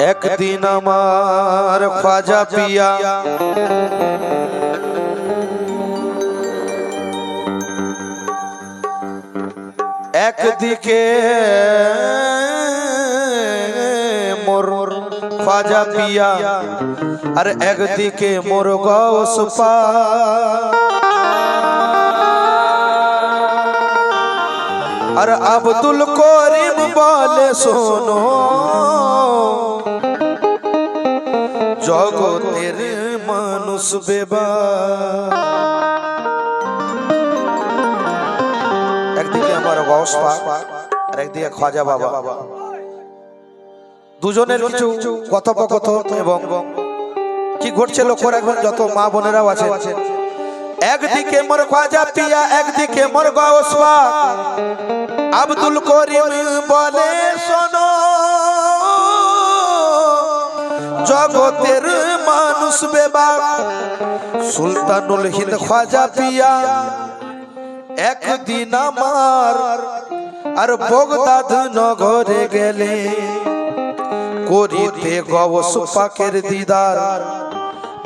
একদিন আমার খাজা পিয়া একদিকে মোর খাজা পিয়া আর একদিকে মোর গৌস আর আব্দুল করিম বলে শোনো। মানুষ বেবা একদিকে আমার গস আর একদিকে খাজা বাবা। দুজনের কিছু কথোপকথন এবং কি ঘটছে লক্ষ্য রাখবেন যত মা বোনেরাও আছে একদিকে মোর খাজা পিয়া, একদিকে মোর গস আব্দুল করিম বলে, শোনো জগতের মানুষ বেবা সুলতানুল হিন্দ খাজা পিয়া। একদিন আমার আর বগদাদ নগরে গেলে করিতে গবস পাকের দিদার।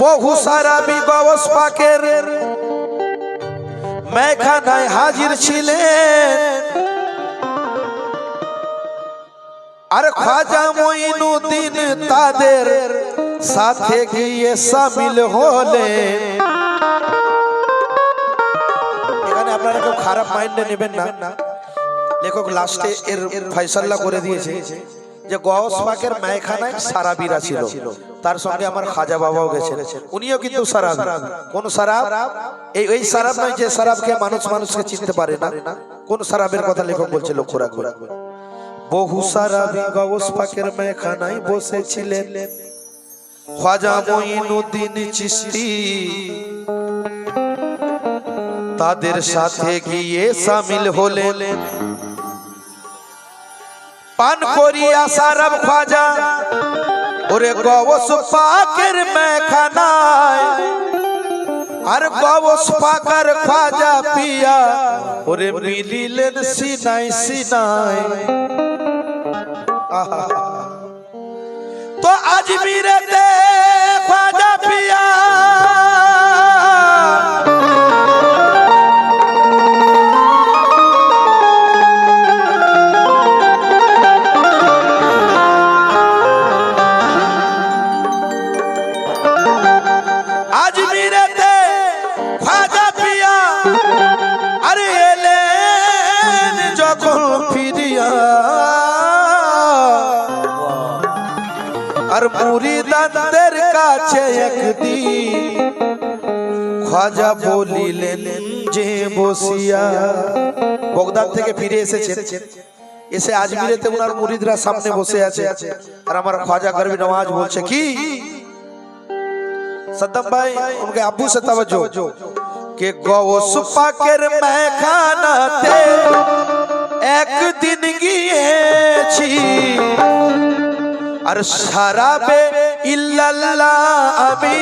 বহু সারা বি গবস পাকের। মেখানায় হাজির ছিলেন আর খাজা মঈনুদ্দিন তাদের সাথে গিয়ে সামিল হলেন। এখানে আপনারা কেউ খারাপ মাইন্ডে নেবেন না। লেখক লাস্টে এর ফয়সাল্লা করে দিয়েছে যে গস পাকের মায়খানায় সারাবিরা ছিল। তার সঙ্গে আমার খাজা বাবাও গেছেন। উনিও কিন্তু সারাব। কোন সারাব? এই এই সারাব নয় যে সারাবকে মানুষ মানুষকে চিনতে পারে না। কোন সারাবের কথা লেখক বলছে লক্ষ্য রাখবে বহু সারাবি গস পাকের মায়খানায় বসেছিলেন। খাজা মঈনুদ্দিন চিশতি। তাদের সাথে গিয়ে সামিল হলেন। পান করিয়া সারাব খাজা ওরে গবস পাকের মেখানায় আর গবস পাকার খাজা পিয়া। ওরে মিলিলেন সিনাই সিনাই। আহা তো আজমিরেতে খাজা পিয়া আর মুরিদানদের কাছে একদিন খাজা বলিলেন যে বসিয়া বগদাদ থেকে ফিরে এসেছেন এসে আজমিরেতে ওনার মুরিদরা সামনে বসে আছে আর আমার খাজা গরবি নওয়াজ বলছে কি सद्दम भाई उनके अबू से तवज्जो कि गौस पाकेर मैखानाते একদিন গিয়েছি আর সারাবে ইল্লাল্লাহ আমি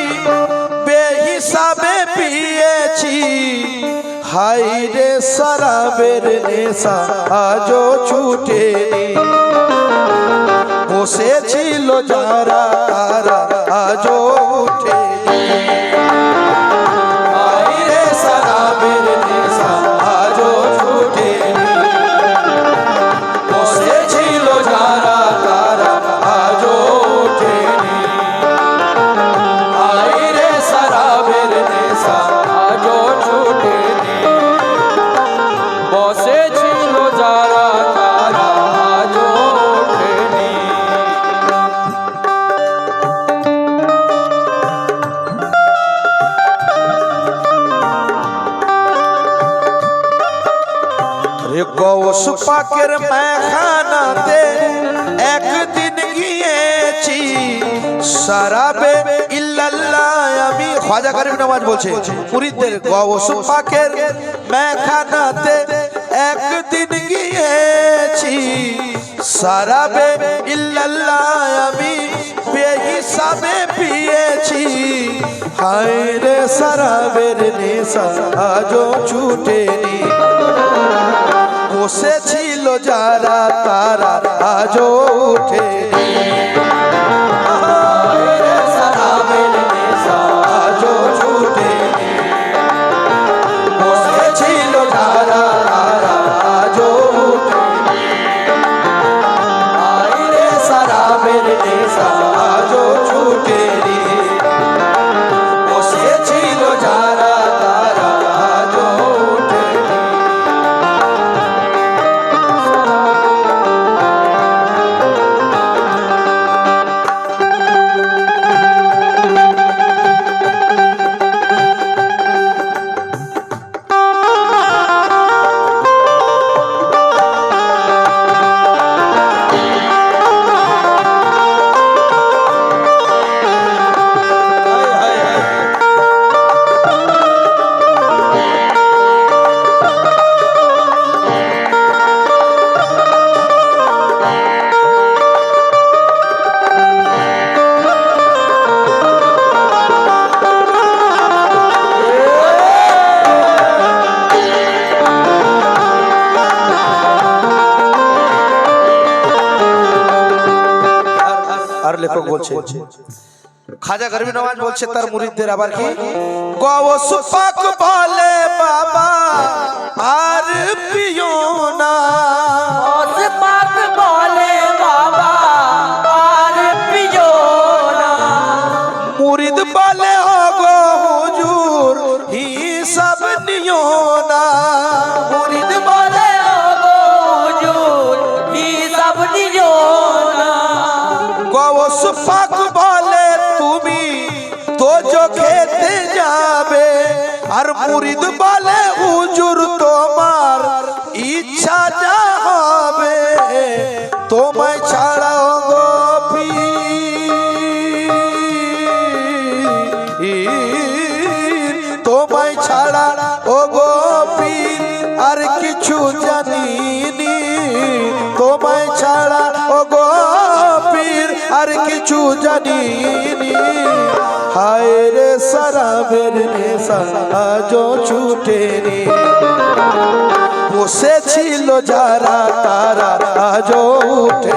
বেহিসাবে পিয়েছি। হাই রে সারাবের নেশা আজও ছুটেনি। বসেছিল যারা তারা পাকের মেখানাতে একদিন গিয়েছি। সারাবে ইল্লাল্লাহ, আমি খাজা কারিম নামাজ বলছে। মুরিদদের গৌস পাকের মেখানাতে একদিন গিয়েছি। সারাবে ইল্লাল্লাহ, আমি বেহিসাবে পিয়েছি। হায় রে সারাবের নেশা আজও ছুটেনি। বসেছিল যারা তারা আজও উঠে। বলছে। খাজা গরিব নওয়াজ বলছে তার মুরিদদের আবার কি? গৌস পাক বলে বাবা আর পিও না। পাক বলে তুমি তো খেতে যাবে। আর মুরিদ বলে নেশা ছুটে রে বসেছিল যারা তারা আজও উঠে।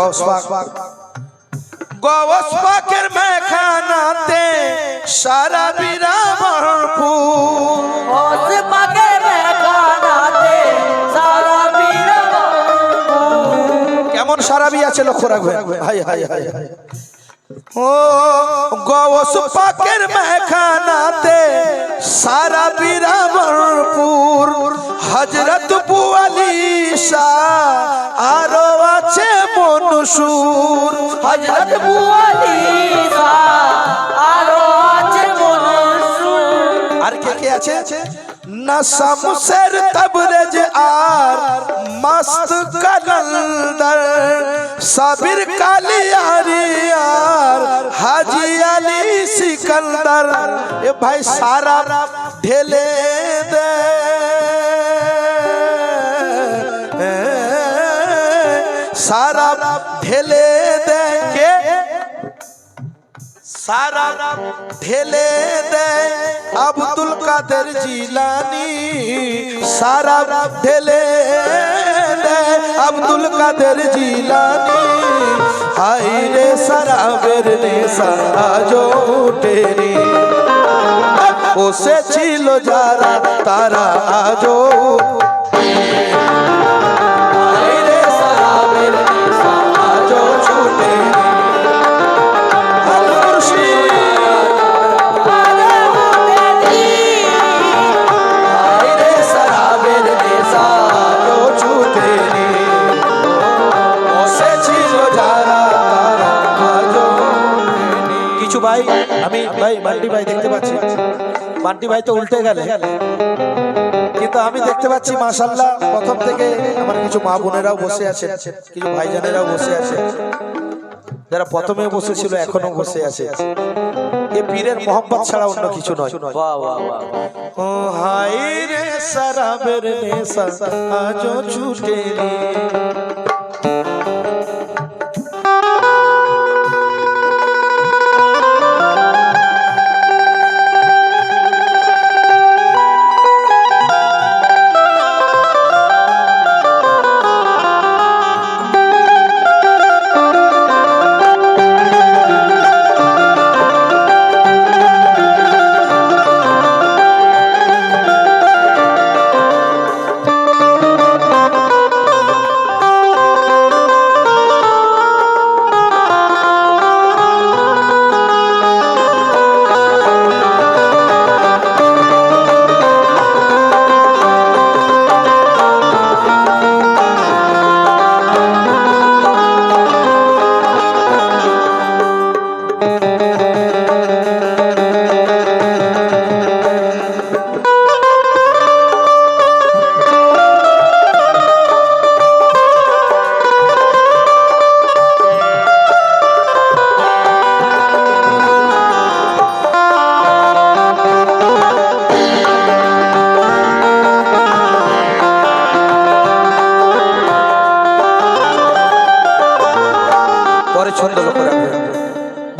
আবার কি বলছেন গৌসপাক গৌসপাকের মেখানাতে সারা বিরা ভরপুর মেঘানাতে সারা বীরবল কেমন সারাবি আছে লক্ষ্য রাখবেন। Hi hi hi hi. ও গৌস পাকের মেখানাতে সারা বিরা ভরপুর হজরত বুয়ালি শাহ আরও আছে মনসুর। হজরত বুয়ালি আরও আছে মনসুর। আর কে কে আছে? নসামুসের তবরেজ আর মস্ত কলন্দর সাবির কালিয়ারি আর হাজি আলী সিকন্দর। এ ভাই সারা ঢেলে সারা ঢেলে দে কে সারা ঢেলে দেয় আব্দুল কাদের জিলানি। সারা ঢেলে দেয় আব্দুল কাদের জিলানি। হাই রে সারাবের নেশা আজও উঠেনি বসে ছিল যারা, তারা আজও আমি ভাই, বান্টি ভাই দেখতে পাচ্ছি। বান্টি ভাই তো উল্টে গেলে। কিন্তু আমি দেখতে পাচ্ছি মাশাল্লাহ প্রথম থেকে আমার কিছু মা বোনেরাও বসে আছে, কিছু ভাইজানেরাও বসে আছে। যারা প্রথমে বসেছিল এখনও বসে আছে। এ পীরের মোহাম্মদ ছাড়া অন্য কিছু নয়। ও হাই রে সারাবের নেশা, আজও ছুটেনি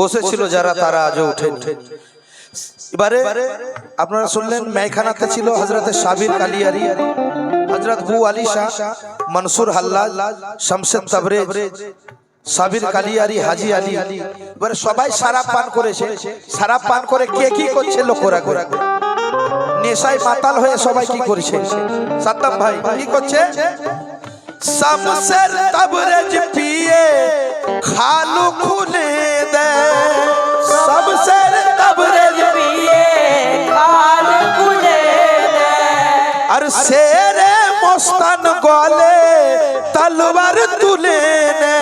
বসেছিল যারা তারা আজও উঠেন। এবারে আপনারা শুনলেন মেয়খানাতে ছিল হজরতে সাবির কালিয়ারি হজরত বু আলী শাহ মনসুর হাল্লাল শামসেদ তাবরেজ সাবির কালিয়ারি হাজি আলী। এবারে সবাই সারাপ পান করেছে। সারাপ পান করে কে কি করছে লোকরা করে? নেশায় মাতাল হয়ে সবাই কি করছে? সাদ্দাম ভাই কি করছে? শামসের তাবরেজ পিয়ে খালু খুলে দে। শামসের তাবরেজ পিয়ে খাল খুলে দে। আর শেরে মস্তান গলে তুলে নে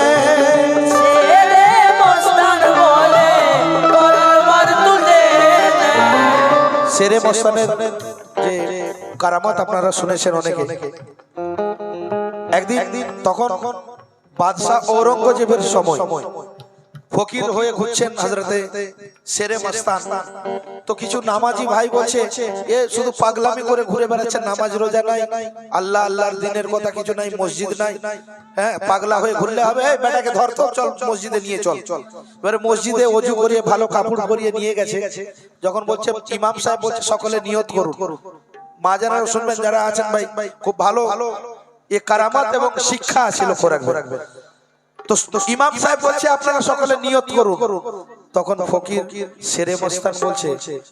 তলোয়ার তুলে দে। শেরে মস্তানের যে কারামত আপনারা শুনেছেন অনেকে। একদিন, তখন বাদশাহ ঔরঙ্গজেবের সময়। ফকির হয়ে ঘুরছেন হাজরতে শেরে মস্তান। তো কিছু নামাজি ভাই বলছে, এ শুধু পাগলামি করে ঘুরে বেড়াচ্ছে নামাজ রোজা নাই, আল্লাহ আল্লাহর দিনের কথা কিছু নাই, মসজিদ নাই। হ্যাঁ পাগলা হয়ে ঘুরলে হবে, এই বেটাকে ধর তো, চল মসজিদে নিয়ে চল। এবারে মসজিদে অজু করিয়ে ভালো কাপড় পরিয়ে নিয়ে গেছে। যখন বলছে, ইমাম সাহেব বলছে, সকলে নিয়ত করুন। মা যারা শুনবেন, যারা আছেন ভাই, খুব ভালো। এ কারামাত এবং শিক্ষা ছিল তো ইমাম সাহেব বলছে আপনারা সকলে নিয়ত করুন। তখন ফকির সেরে মস্তান বলছে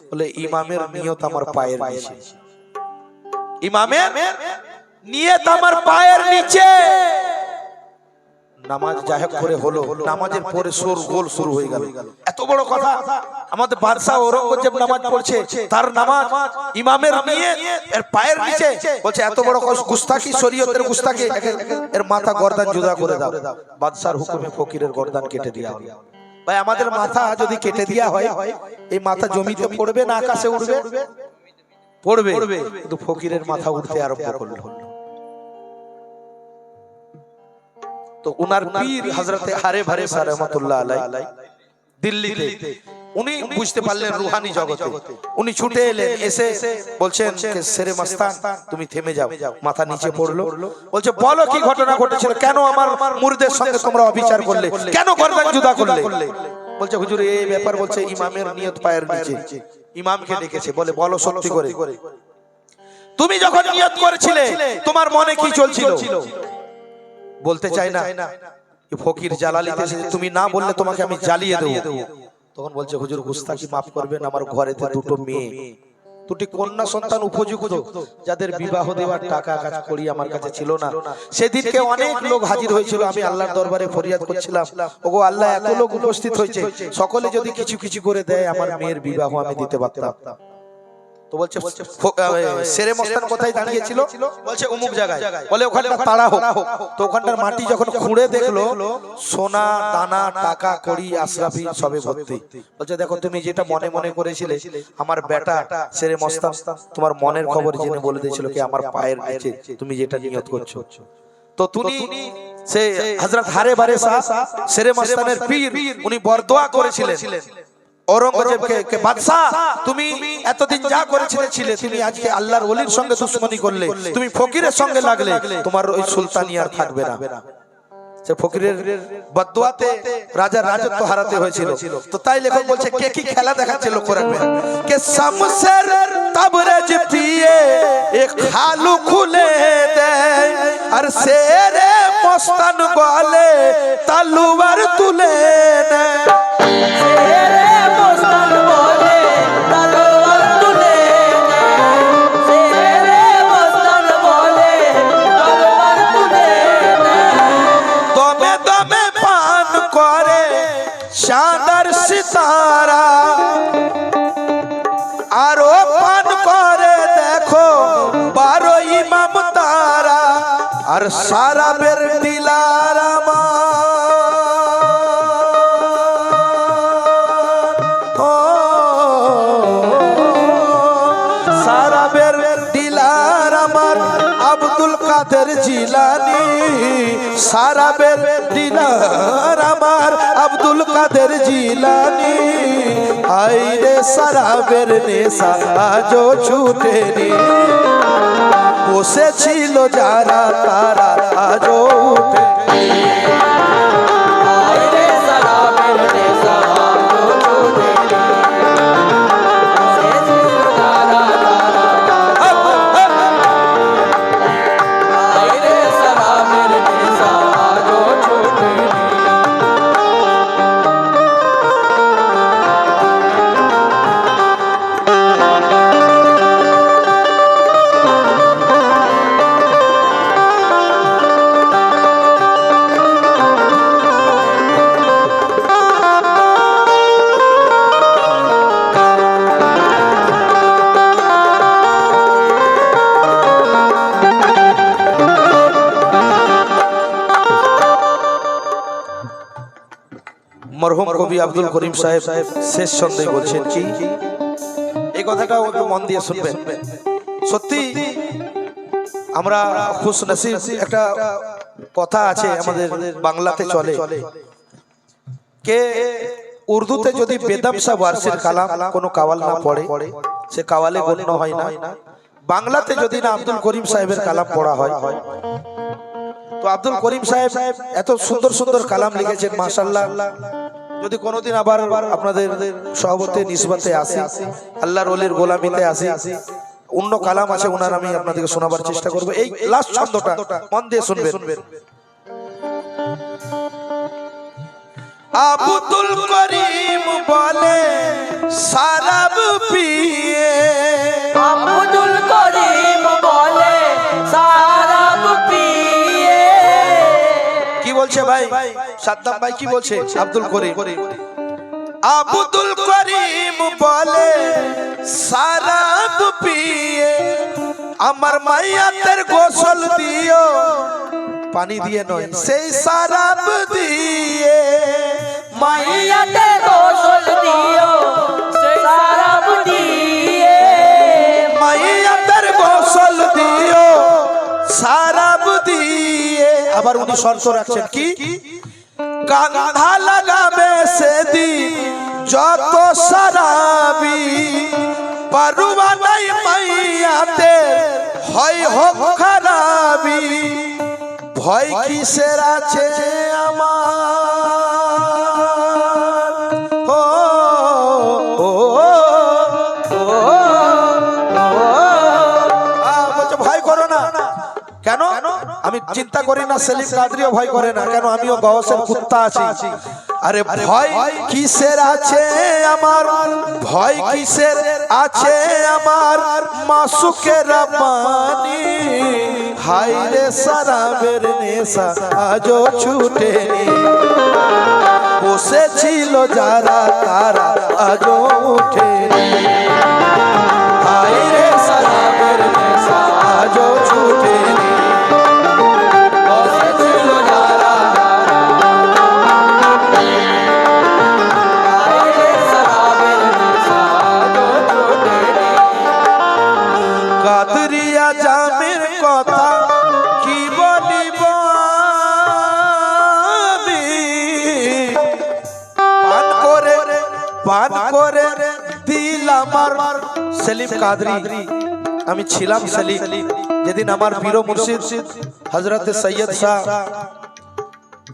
বলে ইমামের নিয়ত আমার পায়ের নিচে। ইমামের নিয়ত আমার পায়ের নিচে। নামাজ জাহেব করে হলো, নামাজের পরে সোর গোল শুরু হয়ে গেল। এত বড় কথা। আমাদের বাদশা ঔরঙ্গজেব নামাজ পড়ছে, তার নামাজ ইমামের নিয়ে, এর পায়ের নিচে। বলছে, এত বড় গুস্তাকি শরীয়তের গুস্তাকি এর মাথা গর্দান জুদা করে দাও। বাদশার হুকুমে ফকিরের গর্দান কেটে দেওয়া হলো। ভাই, আমাদের মাথা যদি কেটে দেওয়া হয়, এই মাথা জমিতে পড়বে না, আকাশে উঠবে পড়বে। কিন্তু ফকিরের মাথা উঠতে আরম্ভ করল। তো পীর হজরতে হারে ভারে আলাই দিল্লিতে। উনি বুঝতে পারলেন রুহানি জগতে। উনি ছুটে এলেন এসে বলছেন যে, সেরে মাস্তান তুমি থেমে যাও। মাথা নিচে পড়ল। বলছে বলো কি ঘটনা ঘটেছিল? কেন আমার মুর্দের সঙ্গে তোমরা অবিচার করলে? কেন গর্দান জুদা করলে? বলছে হুজুর এই ব্যাপার বলছে ইমামের নিয়ত পায়ের নিচে। ইমামকে ডেকেছে বলে বলো সত্যি করে। তুমি যখন নিয়ত করেছিলে তোমার মনে কি চলছিল বলতে চাই না ফকির জালালিতে তুমি না বললে তোমাকে আমি জ্বালিয়ে দেবো। তখন বলছে হুজুর গুস্তাকি মাফ করবেন আমার ঘরেতে দুটো মেয়ে। দুটি কন্যা সন্তান উপযুক্ত যাদের বিবাহ দেওয়ার টাকা কাজ করি আমার কাছে ছিল না। সেদিনকে অনেক লোক হাজির হয়েছিল আমি আল্লাহর দরবারে ফরিয়াদ করছিলাম। ওগো আল্লাহ এত লোক উপস্থিত হয়েছে। সকলে যদি কিছু কিছু করে দেয় আমার মেয়ের বিবাহ আমি দিতে পারতাম। তো বলছে সেরে মস্তান কোথায় দাঁড়িয়েছিল? বলছে অমুক জায়গায়। বলে ওখানটা তাড়া হোক। তো ওখানটার মাটি যখন খুঁড়ে দেখল সোনা দানা টাকা কড়ি আশরাফি সবে ভর্তি। বলছে দেখো তুমি যেটা মনে মনে করেছিলে আমার বেটা সেরে মস্তান তোমার মনের খবর জেনে বলে দিয়েছিল কি আমার পায়ের নিচে তুমি যেটা নিয়ত করছ। তো তুমি সে হযরত হারে বারে শাহ সেরে মস্তানের পীর উনি বরদোয়া করেছিলেন। ঔরঙ্গজেবকে বাদশাহ তুমি এতদিন যা করেছিলে ছিলে তুমি আজকে আল্লাহর ওলির সঙ্গে দুশ্মনী করলে তুমি ফকিরের সঙ্গে লাগলে তোমার ওই সুলতানি আর থাকবে না। সে ফকিরের বদুয়াতে রাজা রাজত্ব হারাতে হয়েছিল। তো তাই লেখক বলছে কে কি খেলা দেখাচ্ছে লক্ষ্য রাখবেন কে শামসের তাবরেজ পিয়ে এক খালু খুলে দেয় আর সেরে মস্তান গলে তালুবার তুলে নেয়। কাদের জিলানি সারা বের দিলার আমার আব্দুল কাদের জিলানি। সারা বের নেশা আজও ছুটেনি। বসেছিল যারা তারা আজও উঠে কবি আব্দুল করিম সাহেব শেষ ছন্দে বলছেন, কি? এই কথাটাও একটু মন দিয়ে শুনবেন। সত্যি, আমরা খুশ নসিব একটা কথা আছে আমাদের বাংলাতে চলে। কে উর্দুতে যদি বেদমসা ওয়ারসির কালাম কোনো কাওয়াল না পড়ে, সে কাওয়ালে গণ্য হয় না। বাংলাতে যদি না আব্দুল করিম সাহেবের কালাম পড়া হয়, তো আব্দুল করিম সাহেব এত সুন্দর সুন্দর কালাম লিখেছেন মাশাল্লাহ যদি কোনোদিন আবার আপনাদের সহবতে নিসবতে আসি, আল্লাহর ওলির গোলামিতে আসি, অন্য কালাম আছে ওনার, আমি আপনাদেরকে শোনাবার চেষ্টা করব। এই লাস্ট ছন্দটা, মন দিয়ে শুনবেন। আবুতুল করিম বলে, সারাব পিয়ে ভাই, সাদ্দাম ভাই কি বলছে? আব্দুল করিম। আব্দুল করিম বলে, সারা পিয়ে আমার মাইয়াতের গোসল দিও। পানি দিয়ে নয়, সেই সারাপ দিয়ে মাইয়া মাইয়াতে গোসল দিও। আবার উনি শর্ত রাখছেন কি? কাঁধা লাগাবে সেদি যত সারাবি পারুবা নাই মাইয়াতে হয় হোক খারাবি। ভয় কিসের আছে আমার? চিন্তা করি না সেলিম কাদরিও ভয় করে না কেন আমিও গহসের কুত্তা আছি। আরে ভয় কিসের আছে আমার? ভয় কিসের আছে আমার? মাসুকের পানি হাই রে সারাবের নেশা আজও ছুটে বসেছিল যারা তারা আজও উঠেনি। সেলিম কাদরি। আমি ছিলাম সেলিম। যেদিন আমার বীর মুর্শিদ হজরত সৈয়দ শাহ,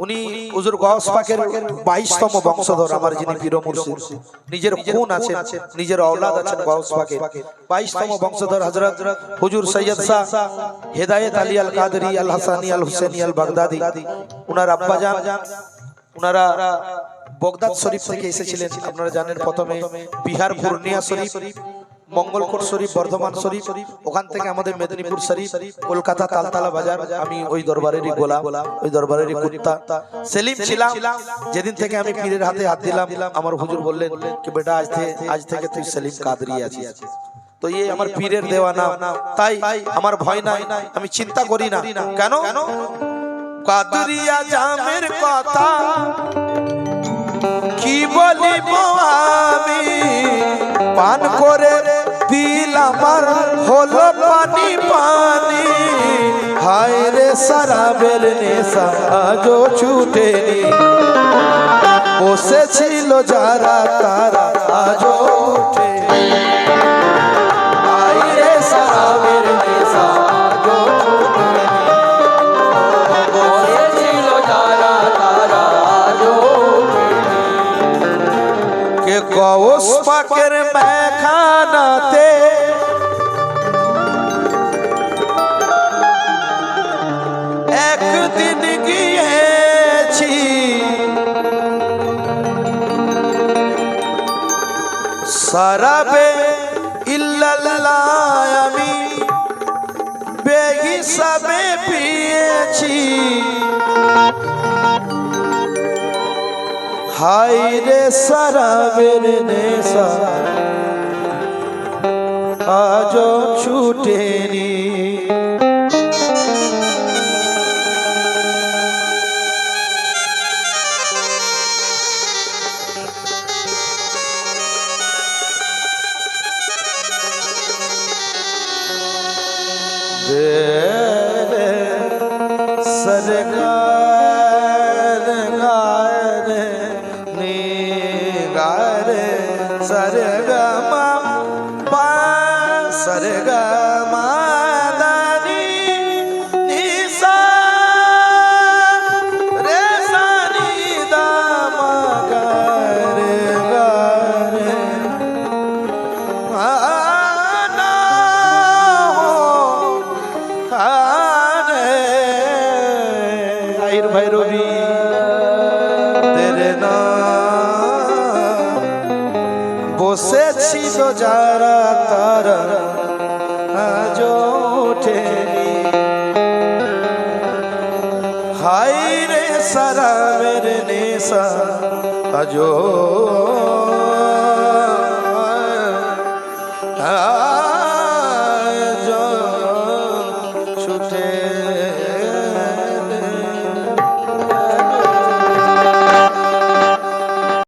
উনি হুজুর গস পাকের বাইশতম বংশধর আমার যিনি বীর মুর্শিদ। নিজের খুন আছে, নিজের অওলাদ আছেন গস পাকের। বাইশতম বংশধর হজরত হুজুর সৈয়দ শাহ, হেদায়েত আলী আল কাদরি আল হাসানি আল হুসেনি আল বাগদাদি উনার আব্বা জান উনারা বগদাদ শরীফ থেকে এসেছিলেন। আপনারা জানেন প্রথমে বিহার পূর্ণিয়া শরীফ। মঙ্গলকোট শরীফ, বর্ধমান শরীফ, ওখান থেকে আমাদের মেদিনীপুর শরীফ, কলকাতা তালতলা বাজার। আমি ওই দরবারেরই গোলা ওই দরবারেরই কুত্তা। সেলিম ছিলাম। যেদিন থেকে আমি পীরের হাতে হাত দিলাম, আমার হুজুর বললেন কি, বেটা, আজ থেকে আজ থেকে তুই সেলিম কাদরি আছিস। তো এই আমার পীরের দেওয়া নাম। তাই আমার ভয় নাই, আমি চিন্তা করি না। কেন? কাদরিয়া জামের কথা। কি বলিব আমি। পান করে দিল আমার হলো পানি পানি। হায় রে সারাবের নেশা, আজও ছুটেনি। বসেছিল যারা, তারা আজও হাই রে সারাবের নেশা আজ ছুটেনি হাই